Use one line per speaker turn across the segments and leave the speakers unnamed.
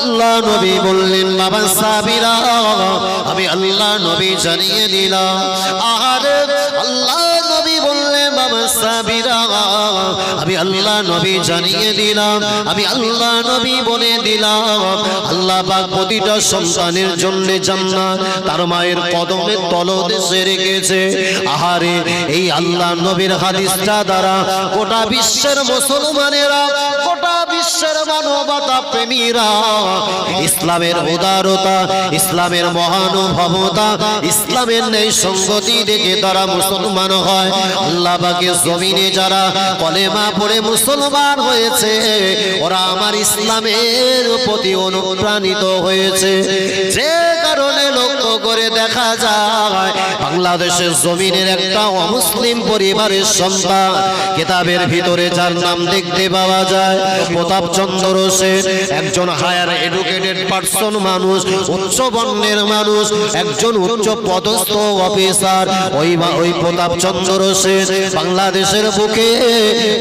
আল্লাহ নবী বললেন, বাবা সাবিরা, আমি আল্লাহ নবী জানিয়ে দিলাম। আরে আল্লাহ নবী বললেন, বাবা সাবিরা, আমি আল্লাহ নবী জানিয়ে দিলাম, আমি আল্লাহ নবী বলে দিলাম। আল্লাহ পাক প্রতিটা সন্তানের জন্য জান্নাত, তার মায়ের কদমে তলদেশে রেখেছে। আহারে, এই আল্লাহ নবীর হাদিসটা দ্বারা গোটা বিশ্বের মুসলমানেরা গোটা বিশ্বের মানবতা প্রেমীরা, ইসলামের উদারতা, ইসলামের মহানুভবতা, ইসলামের নেই সঙ্গতি দেখে তারা মুসলমান হয়। আল্লাহ পাকে জমিনে যারা কলেমা পড়ে মুসলমান হয়েছে, ওরা আমার ইসলামের প্রতি অনুপ্রাণিত হয়েছে। যে কারণে লক্ষ্য করে দেখা যায়, বাংলাদেশের জমিনের একটা অমুসলিম পরিবারের সন্তান। কিতাবের ভিতরে যার নাম দেখতে পাওয়া যায় প্রতাপ চন্দ্র সেন, একজন হায়ার এডুকেটেড পার্সন মানুষ, উচ্চ বর্ণের মানুষ, একজন উচ্চ পদস্থ অফিসার। ওই বা- ওই প্রতাপ চন্দ্র সেন বাংলাদেশের বুকে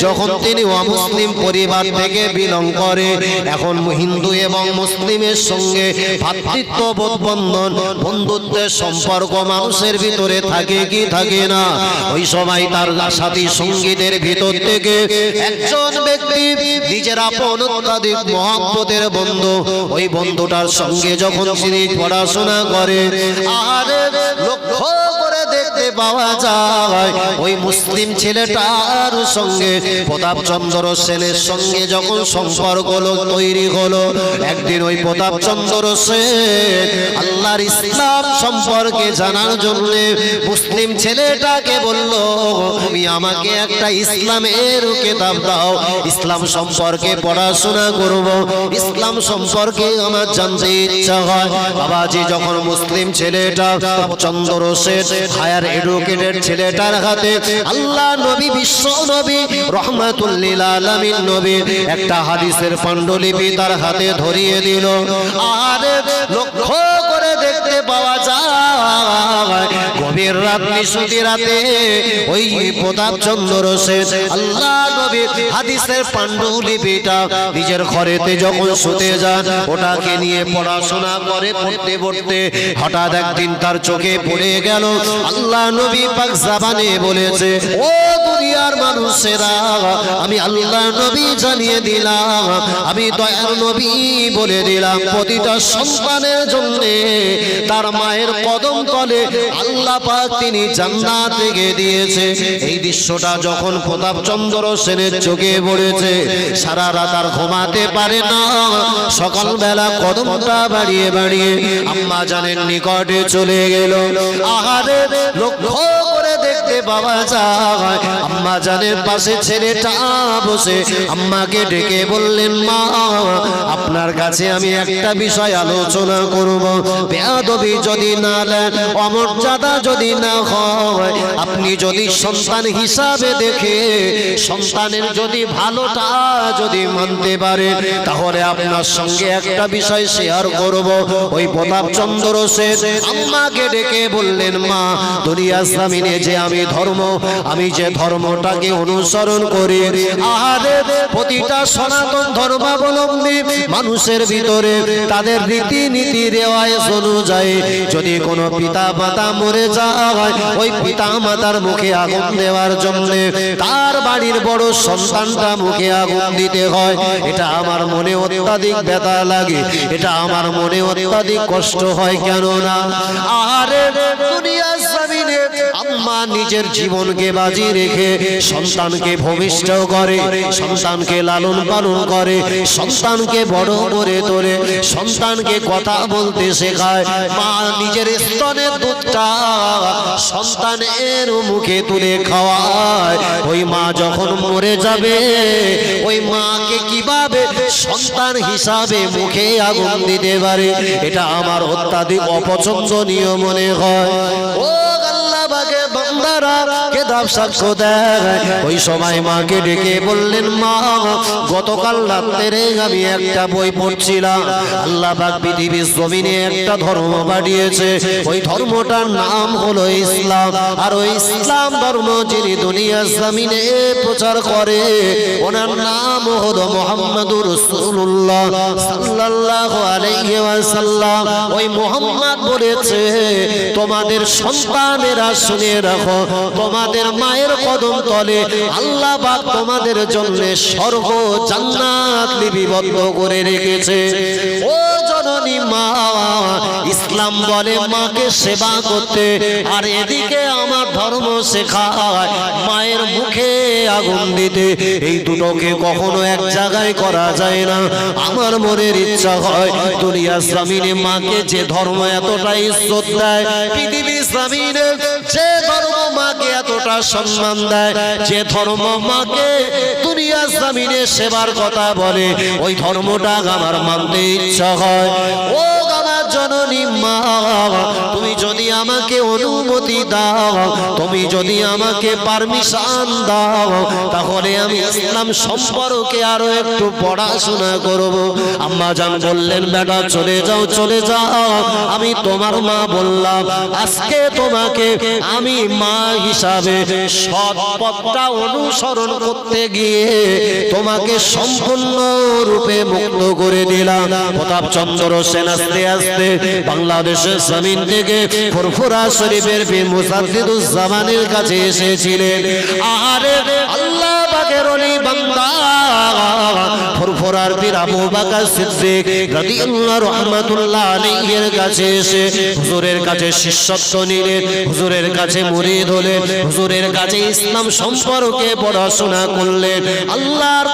যখন তিনি অমুসলিম পরিবার থেকে বিলং করে এখন হিন্দু এবং মুসলিমের সঙ্গে ভাতৃত্ববোধ বন্ধন বন্ধুত্বের সম্পর্ক মানুষের ভিতরে থাকে কি থাকে না? ওই সময় তার সাথী সঙ্গীদের ভিতর থেকে একজন ব্যক্তি নিজের আপন অত্যাধিক মহাব্বতের বন্ধু, ওই বন্ধুটার সঙ্গে যখন তিনি পড়াশোনা করে আরে লক্ষ্য দেখতে পাওয়া যায়। ওই মুসলিম ছেলেটার সঙ্গে প্রতাপ চন্দ্র সেনের সঙ্গে যখন সম্পর্ক তৈরি হলো, একদিন ওই প্রতাপ চন্দ্র সেন আল্লাহর ইসলাম সম্পর্কে জানার জন্য মুসলিম ছেলেটাকে বলল, তুমি আমাকে একটা ইসলামের কিতাব দাও। ইসলাম সম্পর্কে পড়াশোনা করব। ইসলাম সম্পর্কে আমার জানতে ইচ্ছা হয়। বাবাজি যখন মুসলিম ছেলেটা চন্দ্র শেঠ হায়ার এডুকেটেড ছেলেটার হাতে আল্লাহ নবী, বিশ্ব নবী, রহমাতুল্লিল আলমিন নবী একটা হাদিসের পাণ্ডুলিপি তার হাতে ধরিয়ে দিল। আর লক্ষ্য করে দেখতে পাওয়া যায়। গভীর রাত, নিশুতি রাতে ওই প্রতাপ চন্দ্র শেষ আল্লাহ নবী হাদিসের পাণ্ডুলিপিটা নিজের ঘরেতে যখন শুতে যান, ওটাকে নিয়ে পড়াশোনা করে, পড়তে পড়তে হঠাৎ একদিন তার চোখে পড়ে গেল। আল্লাহ নবী পাক জাবানে বলেছে, ও দুনিয়ার মানুষেরা, আমি আল্লাহ নবী জানিয়ে দিলাম, আমি দয়ার নবী বলে দিলাম প্রতিটা সন্তানের জন্য। তার মায়ের কদম তলে আল্লাহ পাক তিনি জান্নাত থেকে দিয়েছে। এই দৃশ্যটা যখন প্রতাপ চন্দ্র সেনের চোখে পড়েছে, সারা রাত আর ঘুমাতে পারে না। সকালবেলা কদমটা বাড়িয়ে বাড়িয়ে আম্মা জানের নিকটে চলে গেল। আহারে, লক্ষ্য করে দেখতে পাওয়া যায়, আম্মা জানের পাশে ছেলেটা বসে আম্মাকে ডেকে বললেন, মা, আপনার কাছে আমি একটা বিষয় আলোচনা করব। বেয়াদবি যদি না নেন অমর্যাদা যদি না হয়, আপনি যদি সন্তান হিসাবে দেখে, সন্তানের যদি ভালোটা যদি মানতে পারে, তাহলে আপনার সঙ্গে একটা বিষয় শেয়ার করব। ওই প্রতাপ চন্দ্র শেষ আম্মাকে ডেকে বললেন, মা দুনিয়া জামিনে যে আমি ধর্ম, আমি যে ধর্মটাকে অনুসরণ করি প্রতিটা সনাতন ধর্মাবলম্বী মানুষের ভিতরে তাদের রীতিনীতি রেওয়াজ অনুযায়ী যদি কোনো পিতা মাতা মরে যায়, ওই পিতা মাতার মুখে আগুন দেওয়ার জন্য তার বাড়ির বড় সন্তানটা মুখে আগুন দিতে হয়। এটা আমার মনে অত্যাধিক ব্যথা লাগে। এটা আমার মনে অত্যাধিক কষ্ট হয় কেন না আরে দুনিয়া আম্মা নিজের জীবনকে বাজি রেখে সন্তানকে ভূমিষ্ঠ করে, সন্তানকে লালন পালন করে, সন্তানকে বড় করে তোলে, সন্তানকে কথা বলতে শেখায়। মা নিজের স্তনে দুধটা সন্তানের মুখে তুলে খাওয়ায়। ওই মা যখন মরে যাবে, ওই মাকে কীভাবে সন্তান হিসাবে মুখে আগুন দিতে পারে? এটা আমার অত্যাধিক অপছন্দনীয় মনে হয়। ও বান্দারা কেতাব সাক্ষ্য দেয়? ওই সময় মাকে ডেকে বললেন, মা, গতকাল রাত্রে আমি একটা বই পড়ছিলাম। আল্লাহ জমিনে একটা ধর্ম ওই ধর্মটার নাম হলো ইসলাম। আর ওই ইসলাম ধর্ম যিনি জমিনে প্রচার করে, ওনার নাম হলো মোহাম্মদুর ওয়াসাল্লাম। ওই মোহাম্মদ বলেছে, তোমাদের সন্তানেরা শুনে রাখো তোমাদের মায়ের কদম তলে আল্লাহ পাক তোমাদের জন্য সর্ব জান্নাত লিপিবদ্ধ করে রেখেছে। ও জননী মা, ইসলাম বলে মাকে সেবা করতে, আর এদিকে আমার ধর্ম শেখায় মায়ের মুখে আগুন দিতে। এই দুটোকে কখনো এক জায়গায় করা যায় না। আমার মনের ইচ্ছা হয় দুনিয়া জমিনে মাকে যে ধর্ম এতটাই দেয় পৃথিবী জমিনে যে ধর্ম মাকে এতটা সম্মান দেয়। যে ধর্ম মাকে দুনিয়া জমিনে সেবার কথা বলে, ওই ধর্মটা আমার মানতে ইচ্ছা হয়। ও জননী মা, তুমি যদি আমাকে অনুমতি দাও, তুমি যদি আমাকে পারমিশন দাও, তাহলে আমি ইসলাম সম্পর্কে আরও একটু পড়াশোনা করব। আম্মা জান বললেন, বেটা, চলে যাও চলে যাও। আমি তোমার মা বললাম, আজকে তোমাকে আমি মা হিসাবে সৎ পথটা অনুসরণ করতে গিয়ে তোমাকে সম্পূর্ণ রূপে মুক্ত করে দিলাম। প্রতাপ চন্দ্র সেন আস্তে আস্তে বাংলাদেশের জমিন থেকে ফুরফুরা শরীফের বীর মুসাদ্দিদুজ্জামানের কাছে এসেছিলেন। আরে আল্লাহ পাকের অলি বান্দা বীর আবু বকর সিদ্দিক রাদিয়াল্লাহু রাহমাতুল্লাহ আলাইহির কাছে এসে হুজুরের কাছে শিষ্যত্ব নিলেন, হুজুরের কাছে মুরিদ হলেন, হুজুরের কাছে ইসলাম সম্পর্কে পড়াশোনা করলেন। আল্লাহর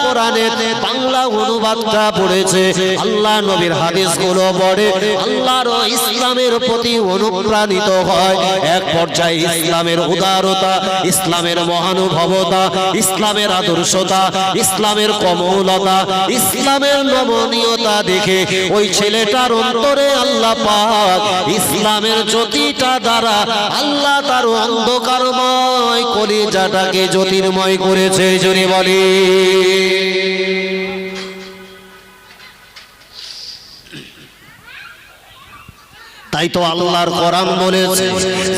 বাংলা অনুবাদটা পড়েছে, আল্লাহ নবীর হাদিসগুলো পড়ে, আল্লাহর ইসলামের প্রতি অনুপ্রাণিত হয়। এক পর্যায়ে ইসলামের উদারতা, ইসলামের মহানুভবতা, ইসলামের আদর্শতা, ইসলামের কমলতা ইসলামের নমনীয়তা দেখে ওই ছেলেটার অন্তরে আল্লাহ পাক ইসলামের জ্যোতিটা দ্বারা আল্লাহ তার অন্ধকারময় কলিজাটাকে জ্যোতির্ময় করেছে জুড়ে বলি তাই তো আল্লাহর কোরআন বলেছে,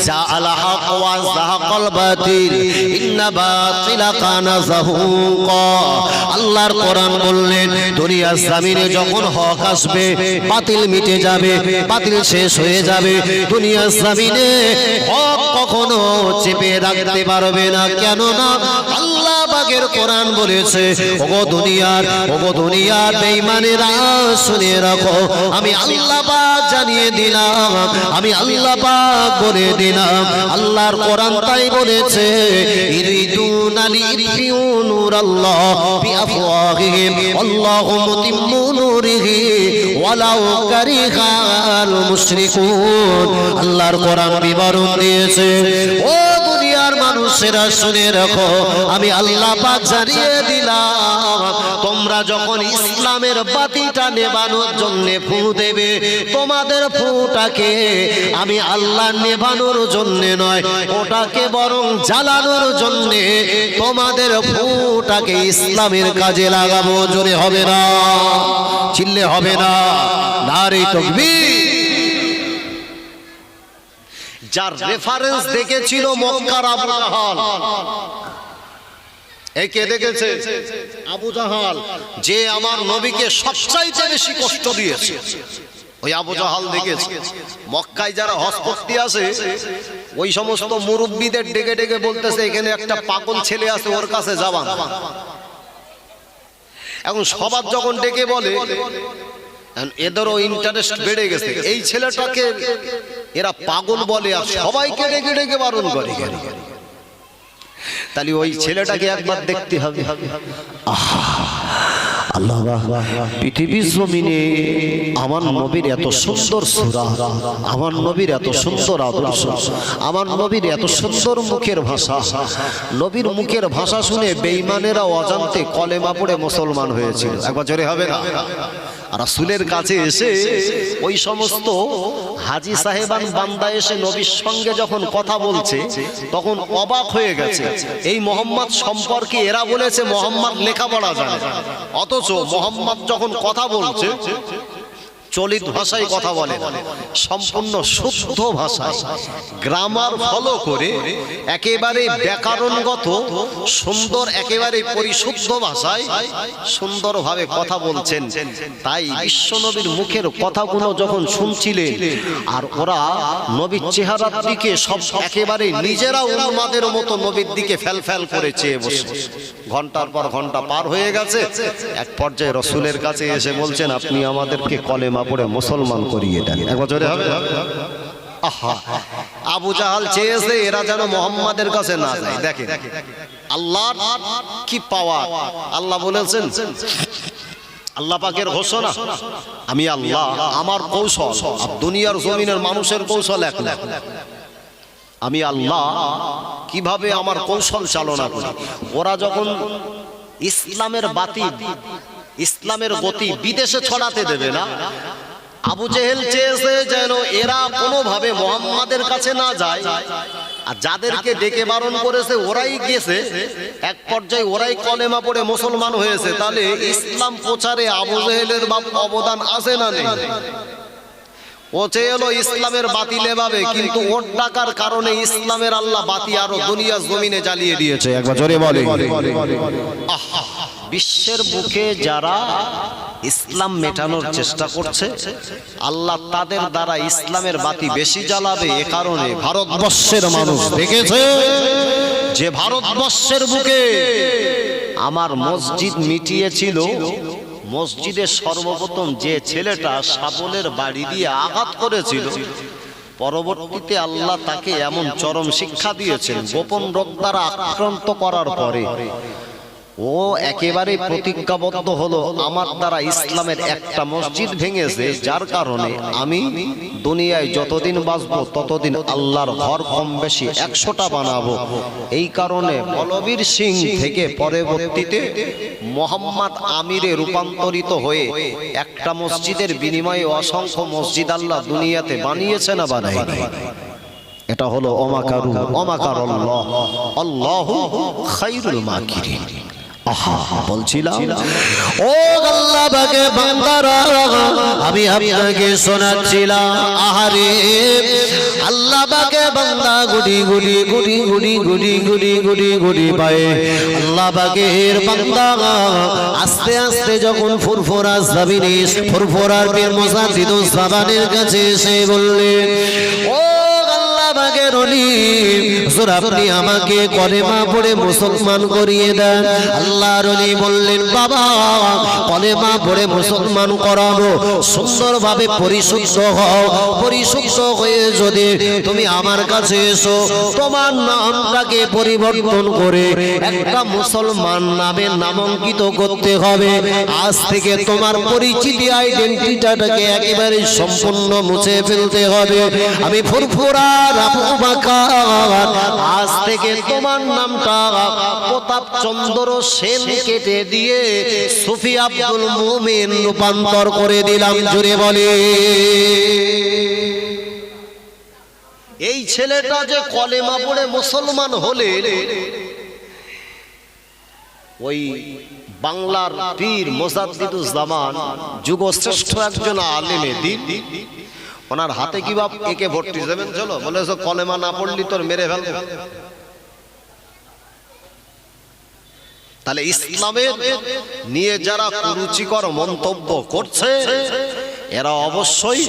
যা আল হক ওয়া যাহাকাল বাতিল, ইন্না বাতিলা কানা যাহুকা। আল্লাহর কোরআন বললেন, দুনিয়ার জমিনে যখন হক আসবে, বাতিল মিটে যাবে, বাতিল শেষ হয়ে যাবে। দুনিয়ার জমিনে হক কখনো চেপে রাখতে পারবে না। কেন না আল্লাহ পাকের কোরআন বলেছে, ওগো দুনিয়ার ওগো দুনিয়ার বেঈমানেরা শুনে রাখো, আমি আল্লাহ পাক জানিয়ে দিলাম আমি আল্লাহ পাক বলে দিলাম, আল্লাহর কোরআন তাই বলেছে, ইরিদুনা বিআফওয়াহিহিম, আল্লাহু ওয়ালাউ কারিহাল মুশরিকুন। আল্লাহর কোরআন বিবরণ দিয়েছে, ও দুনিয়ার মানুষেরা শুনে রাখো, আমি আল্লাহ পাক জানিয়ে দিলাম, তোমরা যখন ইসলামের বাতিটা নেবানোর জন্য ফু দেবে। তোমাদের ফুটাকে আমি আল্লাহ নেবানোর জন্য নয়, ওটাকে বরং জ্বালানোর জন্য তোমাদের ফুটাকে ইসলামের কাজে লাগাবো। জোরে হবে না, চিল্লে হবে না, নারী তকবীর। যার রেফারেন্স দেখেছিল মক্কার আবু জাহাল এই কে দেখেছে আবু জাহাল যে আমার নবীকে সবচাইতে বেশি কষ্ট দিয়েছে। ওই আবু জাহাল দেখেছে। মক্কায় যারা হসপত্তি আছে ওই সমস্ত মুরব্বীদের ডেকে ডেকে বলতেছে এখানে একটা পাগল ছেলে আছে ওর কাছে যাবান এখন সবার যখন ডেকে বলে এদেরও ইন্টারেস্ট বেড়ে গেছে। এই ছেলেটাকে এরা পাগল বলে আর সবাইকে ডেকে ডেকে বারণ করে। তাহলে ওই ছেলেটাকে একবার দেখতে হবে। আল্লাহ পৃথিবীর জমিনে আমার নবীর এত সুন্দর সুরা আমার নবীর এত সুন্দর আদর্শ আমার নবীর এত সুন্দর মুখের ভাষা নবীর মুখের ভাষা শুনে বেঈমানেরা অজান্তে কলেমা পড়ে মুসলমান হয়েছিল। একবার জোরে হবে না?
রাসূলের কাছে এসে ওই সমস্ত হাজি সাহেবান বান্দা এসে নবীর সঙ্গে যখন কথা বলছে তখন অবাক হয়ে গেছে। এই মোহাম্মদ সম্পর্কে এরা বলেছে মোহাম্মদ লেখাপড়া জানে। অথচ মোহাম্মদ যখন কথা বলছে চলিত ভাষায় কথা বলে সম্পূর্ণ শুদ্ধ ভাষায়। গ্রামার ফলো করে একেবারে ব্যাকরণগত সুন্দর একেবারে পরিশুদ্ধ ভাষায় সুন্দরভাবে কথা বলছেন। তাই বিশ্বনবীর মুখের কথাগুলো যখন শুনছিলেন আর ওরা নবীর চেহারার দিকে সব একেবারে নিজেরা উন্মাদের মতো নবীর দিকে ফেল ফেল করে চেয়ে বসে। ঘণ্টার পর ঘণ্টা পার হয়ে গেছে। এক পর্যায়ে রসুলের কাছে এসে বলছেন আপনি আমাদেরকে কলেমা পড়ে মুসলমান করিয়ে দেন। হবে? আবু জাহাল চেয়েছে এরা যেন মোহাম্মদের কাছে না যায়। দেখেন আল্লাহ কি পাওয়া আল্লাহ বলেছেন, আল্লাহ পাকের ঘোষণা, আমি আল্লাহ, আমার কৌশল দুনিয়ার জমিনের মানুষের কৌশল এক না। আমি আল্লাহ, কীভাবে আমার কৌশল চালনা করি? ওরা যখন ইসলামের বাতি ইসলামের গতি বিদেশে ছড়াতে দেবে না। আবু জেহেল চেয়েছে যেন এরা কোনোভাবে মোহাম্মদের কাছে না যায়। আর যাদেরকে ডেকে বারণ করেছে ওরাই গেছে। এক পর্যায়ে ওরাই কলেমা পড়ে মুসলমান হয়েছে। তাহলে ইসলাম প্রচারে আবু জেহেলের বাপ অবদান আছে না নেই? ও ইসলামের বাতি লেভাবে কিন্তু ওর টাকার কারণে ইসলামের আল্লাহ বাতি আরও দুনিয়া জমিনে জ্বালিয়ে দিয়েছে। একবার জোরে বলে আহা, বিশ্বের বুকে যারা ইসলাম মেটানোর চেষ্টা করছে, আল্লাহ তাদের দ্বারা ইসলামের বাতি বেশি জ্বালাবে এ কারণে ভারতবর্ষের মানুষ দেখেছে যে ভারতবর্ষের বুকে আমার মসজিদ মিটিয়েছিল মসজিদের সর্বপ্রথম যে ছেলেটা সাবলের বাড়ি দিয়ে আঘাত করেছিল, পরবর্তীতে আল্লাহ তাকে এমন চরম শিক্ষা দিয়েছেন, গোপন রোগ দ্বারা আক্রান্ত করার পরে। ও একেবারে প্রতিজ্ঞাবদ্ধ হলো আমার দ্বারা ইসলামের একটা মসজিদ ভেঙেছে যার কারণে আমি দুনিয়ায় যতদিন বাঁচবো ততদিন আল্লাহর ঘর কম বেশি একশোটা বানাবো। এই কারণে বলবীর সিং থেকে পরবর্তীতে মোহাম্মদ আমিরে রূপান্তরিত হয়ে একটা মসজিদের বিনিময়ে অসংখ্য মসজিদ আল্লাহ দুনিয়াতে বানিয়েছে না বানায়নি এটা হলো অমাকারু অমাকার আল্লাহ আল্লাহু খাইরুল মাকিরিন। বলছিলাম
ও আল্লাহ বাগে বান্দারা আমি আপনাকে শোনাচ্ছিলাম আহারে আল্লাহ বাগে বান্দা গুডি গুডি গুডি গুডি গুডি গুডি গুডি গুডি পায়ে আল্লাহ বাগের বান্দা আস্তে আস্তে যখন ফুরফুরা জাবিনে ফুরফুরার পীর মোসাদ্দিদ সাবানের কাছে এসে বললেন ও আল্লাহ হুজুর আপনি আমাকে কলেমা পড়ে মুসলমান করিয়ে দেন। আল্লাহর অলি বললেন, বাবা পড়ে মুসলমান করাবো পরিশুদ্ধ হও। পরিশুদ্ধ হয়ে যদি তুমি আমার কাছে এসো, তোমার নামটাকে পরিবর্তন করে একটা মুসলমান নামে নামাঙ্কিত করতে হবে। আজ থেকে তোমার পরিচিতি একেবারে সম্পূর্ণ মুছে ফেলতে হবে। আমি ফুরফুরা বাকার। আজ থেকে তোমার নামটা প্রতাপ চন্দ্র সেন কেটে দিয়ে সুফি আব্দুল মুমিন রূপান্তর করে দিলাম জুড়ে বলে।
এই ছেলেটা যে কলেমা পড়ে মুসলমান হলে ওই বাংলার পীর মোজাদ্দিদুজ জামান যুগশ্রেষ্ঠ একজন আলেমে দিন। ওনার হাতে কি বাপ একে ভর্তি দেবেন? চলো বলে কলেমা না পড়লি তোর মেরে ফেলব। তাহলে ইসলামের নিয়ে যারা কুরুচিকর মন্তব্য করছে এরা অবশ্যই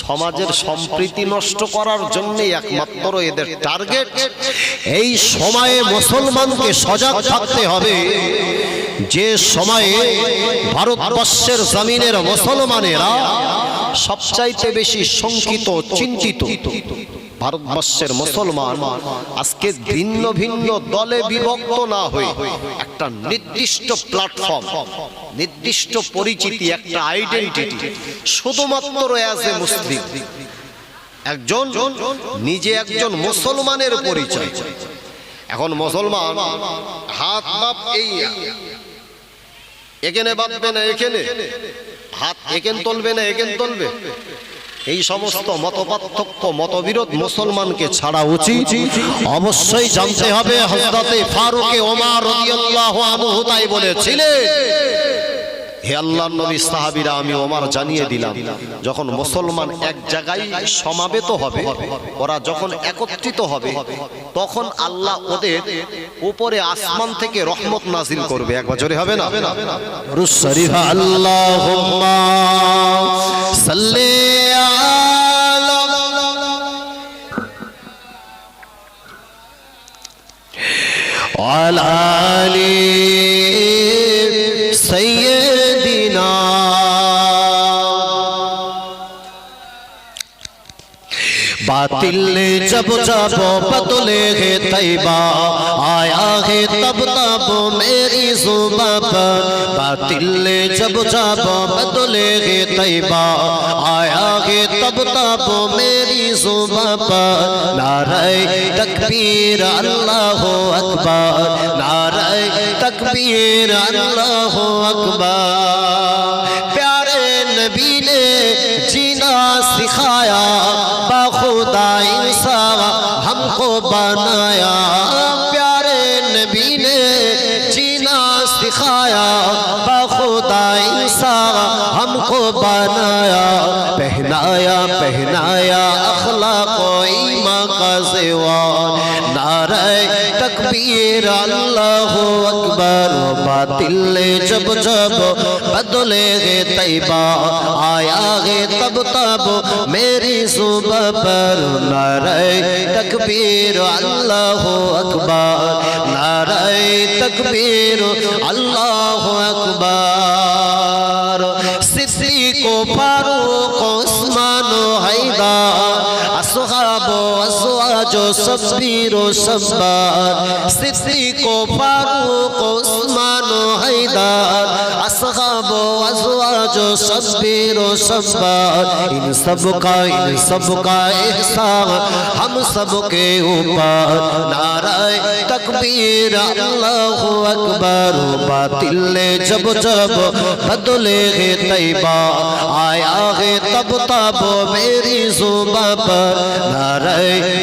সমাজের সম্প্রীতি নষ্ট করার জন্য একমাত্র এদের টার্গেট
এই সময়ে মুসলমানকে সজাগ থাকতে হবে। যে সময়ে ভারতবর্ষের জমিনের মুসলমানেরা
সবচাইতে বেশি শঙ্কিত, চিন্তিত ভারতবর্ষের মুসলমান আজকে ভিন্ন ভিন্ন দলে বিভক্ত না হয়ে একটা নির্দিষ্ট প্ল্যাটফর্ম নির্দিষ্ট পরিচিতি, একটা আইডেন্টিটি শুধুমাত্র অ্যাজ এ মুসলিম একজন নিজে একজন মুসলমানের পরিচয়। এখন মুসলমান হাত বাপ এই এখানে বাঁধবে না, এখানে। হাত একেন তলবে না একেন তলবে। এই সমস্ত মত পার্থক্য মতবিরোধ মুসলমানকে ছাড়া উচিত। অবশ্যই জানতে হবে, হযরতে ফারুকে ওমর রাদিয়াল্লাহু আনহু তাই বলেছিলেন। হে আল্লাহ নবী, সাহাবীরা, আমি ওমার জানিয়ে দিলাম, যখন মুসলমান এক জায়গায় সমাবেত হবে, ওরা যখন একত্রিত হবে, তখন আল্লাহ ওদের উপরে আসমান থেকে রহমত নাজিল করবে। একবার জোরে হবে না?
সাল্লি আলা बातिल जब जब बदले है तैबा आया है तब तब मेरी जुबा पर बातिल जब जब बदले है तैबा आया है तब तब मेरी जुबा पर नारे तकबीर अल्लाह अकबर नारे तकबीर अल्लाह अकबर प्यारे नबी ने जीना सिखाया बाखुदा इंसान বানায়া সেওয়ান নারায় তকবীর আল্লাহু আকবার বাতিলে জব জব বদলে গে তৈবা আয়া গে তব তব মেরি সুবহ পর নারায় তকবীর আল্লাহু আকবার নারায় তকবীর আল্লাহু আকবার সিদ্দিক ও ফারুক ওসমান হায়দার असवाज सब्बीर सब्बार सिद्दीको फारूक उस्मान हैदर, असहाब असवाज सब्बीर सब्बार इन सब का, इन सब का एहसान हम सब के ऊपर। नाराय तकबीर अल्लाह अकबर, बातिल जब जब बदले है तैबा, आया है तब तब मेरी जुबा पर। नारे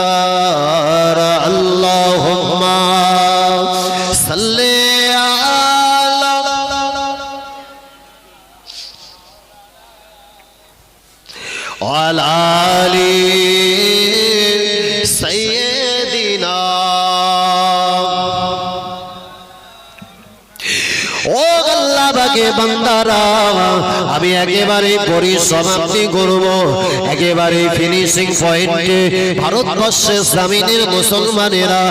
একেবারে পরিসমাপ্তি করব। একেবারে ফিনিশিং পয়েন্টে ভারতবর্ষের জামিনের মুসলমানেরা